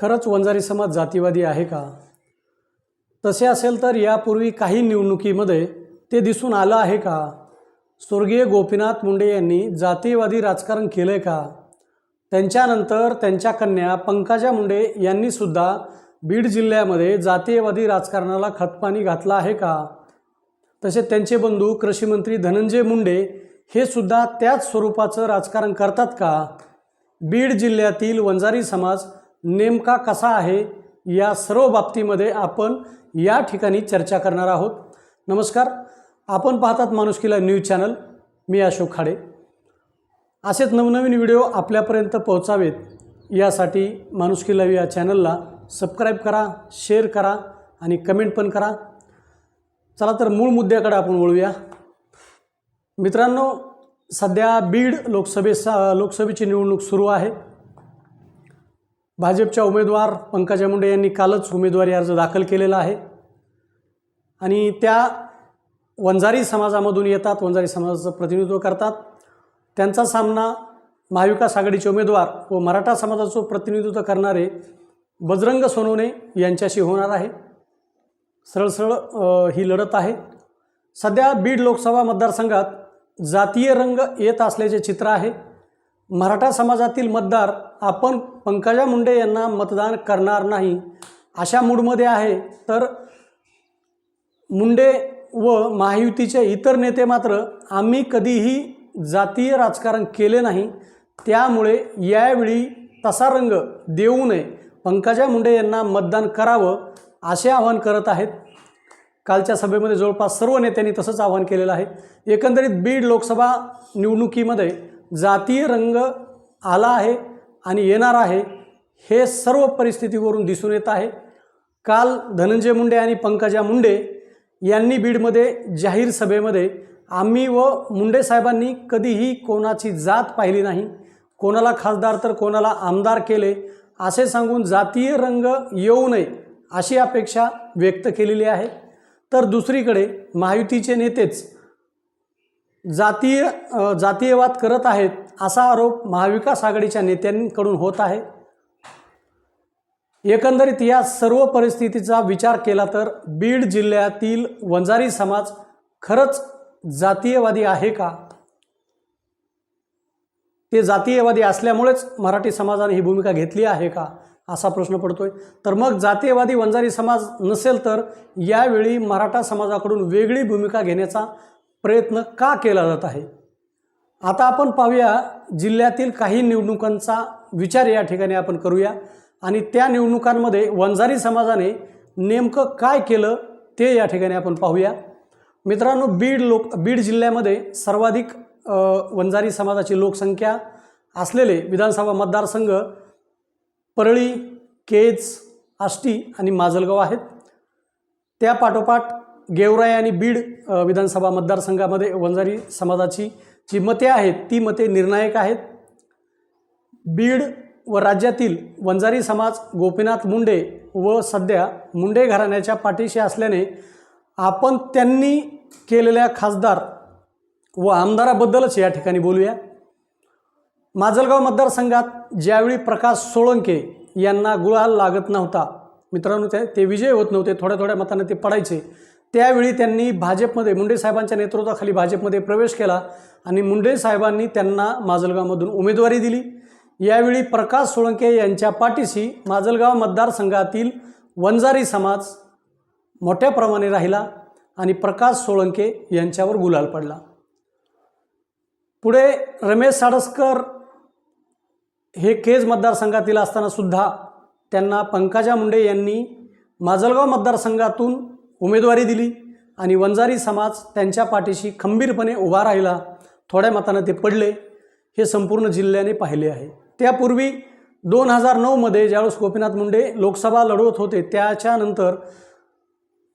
खरंच वंजारी समाज जातीवादी आहे का? तसे असेल तर यापूर्वी काही निवडणुकीमध्ये ते दिसून आलं आहे का? स्वर्गीय गोपीनाथ मुंडे यांनी जातीयवादी राजकारण केलं आहे का? त्यांच्यानंतर त्यांच्या कन्या पंकजा मुंडे यांनीसुद्धा बीड जिल्ह्यामध्ये जातीयवादी राजकारणाला खतपाणी घातलं आहे का? तसे त्यांचे बंधू कृषीमंत्री धनंजय मुंडे हे सुद्धा त्याच स्वरूपाचं राजकारण करतात का? बीड जिल्ह्यातील वंजारी समाज नेमका कसा आहे या सर्व बाबतीमध्ये आपण या ठिकाणी चर्चा करणार आहोत. नमस्कार आपण पाहतात माणुसकीला न्यूज चॅनल. मी अशोक खाडे. असेच नवनवीन व्हिडिओ आपल्यापर्यंत पोहोचावेत. यासाठी माणुसकीला या चॅनलला सबस्क्राईब करा शेअर करा आणि कमेंट पण करा. चला तर मूळ मुद्द्याकडे आपण वळूया. मित्रांनो सध्या बीड लोकसभेचा लोकसभेची निवडणूक सुरू आहे. भाजपच्या उमेदवार पंकजा मुंडे यांनी कालच उमेदवारी अर्ज दाखल केलेला आहे. आणि त्या वंजारी समाजामधून येतात वंजारी समाजाचं प्रतिनिधित्व करतात. त्यांचा सामना महाविकास आघाडीचे उमेदवार व मराठा समाजाचं प्रतिनिधित्व करणारे बजरंग सोनवणे यांच्याशी होणार आहे. सरळ सरळ ही लढत आहे. सध्या बीड लोकसभा मतदारसंघात जातीय रंग येत असल्याचे चित्र आहे. मराठा समाजातील मतदार आपण पंकजा मुंडे यांना मतदान करणार नाही अशा मूडमध्ये आहे तर मुंडे व महायुतीचे इतर नेते मात्र आम्ही कधीही जातीय राजकारण केले नाही. त्यामुळे यावेळी तसा रंग देऊ नये. पंकजा मुंडे यांना मतदान करावं असे आवाहन करत आहेत. कालच्या सभेमध्ये जवळपास सर्व नेत्यांनी तसंच आवाहन केलेलं आहे. एकंदरीत बीड लोकसभा निवडणुकीमध्ये जातीय रंग आला आहे आणि येणार आहे हे सर्व परिस्थितीवरून दिसून येत आहे. काल धनंजय मुंडे आणि पंकजा मुंडे यांनी बीडमध्ये जाहीर सभेमध्ये आम्ही व मुंडे साहेबांनी कधीही कोणाची जात पाहिली नाही. कोणाला खासदार तर कोणाला आमदार केले असे सांगून जातीय रंग येऊ नये अशी अपेक्षा व्यक्त केलेली आहे. तर दुसरीकडे महायुतीचे नेतेच जातीय जातीयवाद करत आहेत असा आरोप महाविकास आघाडीच्या नेत्यांकडून होत आहे. एकंदरीत या सर्व परिस्थितीचा विचार केला तर बीड जिल्ह्यातील वंजारी समाज खरंच जातीयवादी आहे का? ते जातीयवादी असल्यामुळेच मराठी समाजाने ही भूमिका घेतली आहे का? असा प्रश्न पडतोय. तर मग जातीयवादी वंजारी समाज नसेल तर यावेळी मराठा समाजाकडून वेगळी भूमिका घेण्याचा प्रयत्न का केला जात आहे? आता आपण पाहूया जिल्ह्यातील काही निवडणुकांचा विचार या ठिकाणी आपण करूया आणि त्या निवडणुकांमध्ये वंजारी समाजाने नेमकं काय केलं ते या ठिकाणी आपण पाहूया. मित्रांनो बीड लोक बीड जिल्ह्यामध्ये सर्वाधिक वंजारी समाजाची लोकसंख्या असलेले विधानसभा मतदारसंघ परळी केज आष्टी आणि माजलगाव आहेत. त्या पाठोपाठ गेवराई आणि बीड विधानसभा मतदारसंघामध्ये वंजारी समाजाची जी मते आहेत ती मते निर्णायक आहेत. बीड व राज्यातील वंजारी समाज गोपीनाथ मुंडे व सध्या मुंडे घराण्याच्या पाठीशी असल्याने आपण त्यांनी केलेल्या खासदार व आमदाराबद्दलच या ठिकाणी बोलूया. माजलगाव मतदारसंघात ज्यावेळी प्रकाश सोळंके यांना गुळाल लागत नव्हता मित्रांनो ते ते विजय होत नव्हते थोड्या थोड्या मताने ते पडायचे. त्यावेळी त्यांनी भाजपमध्ये मुंडे साहेबांच्या नेतृत्वाखाली भाजपमध्ये प्रवेश केला आणि मुंडे साहेबांनी त्यांना माजलगावमधून उमेदवारी दिली. यावेळी प्रकाश सोळंके यांच्या पाठीशी माजलगाव मतदारसंघातील वंजारी समाज मोठ्या प्रमाणे राहिला आणि प्रकाश सोळंके यांच्यावर गुलाल पडला. पुढे रमेश साडसकर हे केज मतदारसंघातील असतानासुद्धा त्यांना पंकजा मुंडे यांनी माजलगाव मतदारसंघातून उमेदवारी दिली आणि वंजारी समाज त्यांच्या पाठीशी खंबीरपणे उभा राहिला. थोड्या मतानं ते पडले. हे संपूर्ण जिल्ह्याने पाहिले आहे. त्यापूर्वी दोन हजार नऊमध्ये ज्यावेळेस गोपीनाथ मुंडे लोकसभा लढवत होते त्याच्यानंतर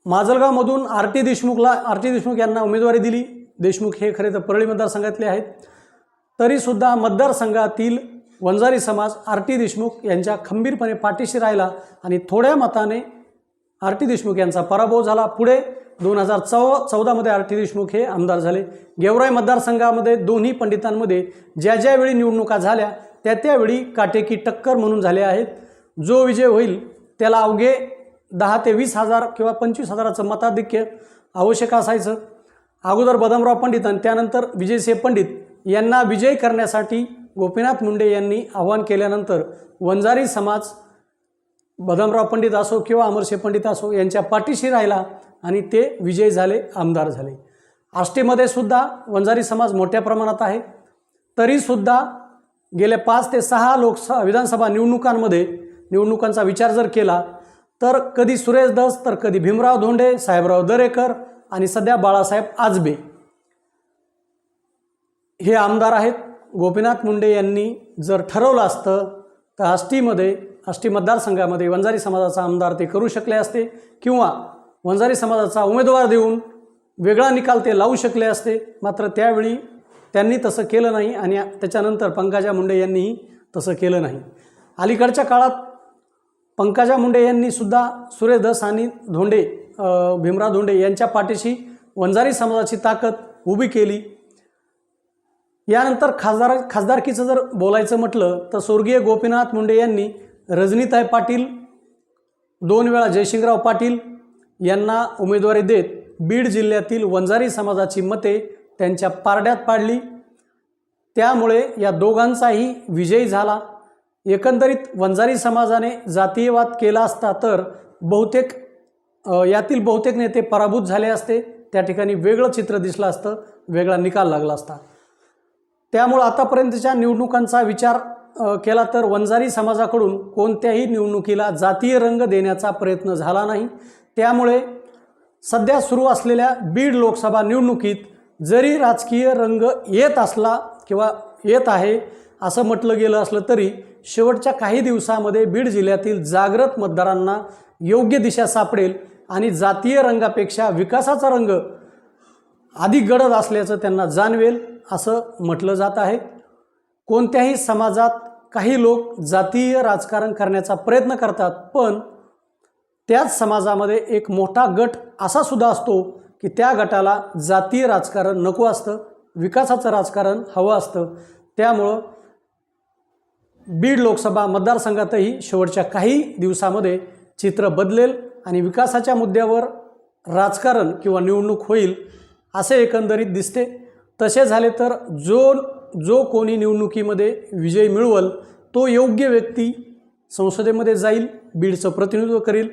माजलगावमधून आर टी देशमुखला आर टी देशमुख यांना उमेदवारी दिली. देशमुख हे खरे तर परळी मतदारसंघातले आहेत. तरीसुद्धा मतदारसंघातील वंजारी समाज आर टी देशमुख यांच्या खंबीरपणे पाठीशी राहिला आणि थोड्या मताने आर टी देशमुख यांचा पराभव झाला. पुढे दोन हजार चौ चौदामध्ये आर टी देशमुख हे आमदार झाले. गेवराई मतदारसंघामध्ये दोन्ही पंडितांमध्ये ज्या ज्यावेळी निवडणुका झाल्या त्या त्यावेळी काटेकी टक्कर म्हणून झाल्या आहेत. जो विजय होईल त्याला अवघे दहा ते वीस हजार किंवा पंचवीस हजाराचं मताधिक्य आवश्यक असायचं. अगोदर बदमराव पंडित आणि त्यानंतर विजयसिंह पंडित यांना विजयी करण्यासाठी गोपीनाथ मुंडे यांनी आव्हान केल्यानंतर वंजारी समाज बदामराव पंडित असो किंवा अमरसिंह पंडित असो यांच्या पाठीशी राहिला आणि ते विजयी झाले आमदार झाले. आष्टीमध्ये सुद्धा वंजारी समाज मोठ्या प्रमाणात आहे. तरीसुद्धा गेल्या पाच ते सहा लोकसभा विधानसभा निवडणुकांमध्ये निवडणुकांचा विचार जर केला तर कधी सुरेश दस तर कधी भीमराव धोंडे साहेबराव दरेकर आणि सध्या बाळासाहेब आजबे. हे आमदार आहेत. गोपीनाथ मुंडे यांनी जर ठरवलं असतं तर आष्टीमध्ये आष्टी मतदारसंघामध्ये वंजारी समाजाचा आमदार ते करू शकले असते किंवा वंजारी समाजाचा उमेदवार देऊन वेगळा निकाल ते लावू शकले असते. मात्र त्यावेळी त्यांनी तसं केलं नाही आणि त्याच्यानंतर पंकजा मुंडे यांनीही तसं केलं नाही. अलीकडच्या काळात पंकजा मुंडे यांनीसुद्धा सुरेश दस आणि धोंडे भीमराव धोंडे यांच्या पाठीशी वंजारी समाजाची ताकद उभी केली. यानंतर खासदार खासदारकीचं जर बोलायचं म्हटलं तर स्वर्गीय गोपीनाथ मुंडे यांनी रजनीताई पाटील दोन वेळा जयशिंगराव पाटील यांना उमेदवारी देत बीड जिल्ह्यातील वंजारी समाजाची मते त्यांच्या पारड्यात पाडली. त्यामुळे या दोघांचाही विजयी झाला. एकंदरीत वंजारी समाजाने जातीयवाद केला असता तर बहुतेक यातील बहुतेक नेते पराभूत झाले असते. त्या ठिकाणी वेगळं चित्र दिसलं असतं वेगळा निकाल लागला असता. त्यामुळं आतापर्यंतच्या निवडणुकांचा विचार केला तर वंजारी समाजाकडून कोणत्याही निवडणुकीला जातीय रंग देण्याचा प्रयत्न झाला नाही. त्यामुळे सध्या सुरू असलेल्या बीड लोकसभा निवडणुकीत जरी राजकीय रंग येत असला किंवा येत आहे असं म्हटलं गेलं असलं तरी शेवटच्या काही दिवसामध्ये बीड जिल्ह्यातील जागृत मतदारांना योग्य दिशा सापडेल आणि जातीय रंगापेक्षा विकासाचा रंग अधिक गडद असल्याचं त्यांना जाणवेल असं म्हटलं जात आहे. कोणत्याही समाजात काही लोक जातीय राजकारण करण्याचा प्रयत्न करतात पण त्याच समाजामध्ये एक मोठा गट असा सुद्धा असतो की त्या गटाला जातीय राजकारण नको असतं विकासाचं राजकारण हवं असतं. त्यामुळं बीड लोकसभा मतदारसंघातही शेवटच्या काही दिवसामध्ये चित्र बदलेल आणि विकासाच्या मुद्द्यावर राजकारण किंवा निवडणूक होईल असे एकंदरीत दिसते. तसे झाले तर जो जो कोणी निवडणुकीमध्ये विजय मिळवल तो योग्य व्यक्ती संसदेमध्ये जाईल बीडचं प्रतिनिधित्व करेल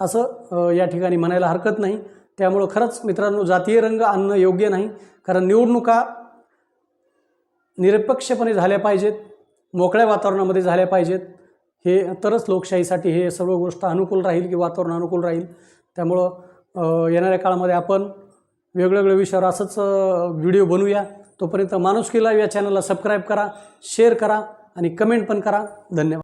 असं या ठिकाणी म्हणायला हरकत नाही. त्यामुळं खरंच मित्रांनो जातीय रंग आणणं योग्य नाही. कारण निवडणुका निरपेक्षपणे झाल्या पाहिजेत मोकळ्या वातावरणामध्ये झाल्या पाहिजेत. हे तरच लोकशाहीसाठी हे सर्व गोष्ट अनुकूल राहील की वातावरण अनुकूल राहील. त्यामुळं येणाऱ्या काळामध्ये आपण वेगवेगळ्या विषयावर असंच व्हिडिओ बनवूया. तोपर्यंत माणुसकी लाईव्ह या चॅनलला सबस्क्राईब करा शेअर करा आणि कमेंट पण करा. धन्यवाद.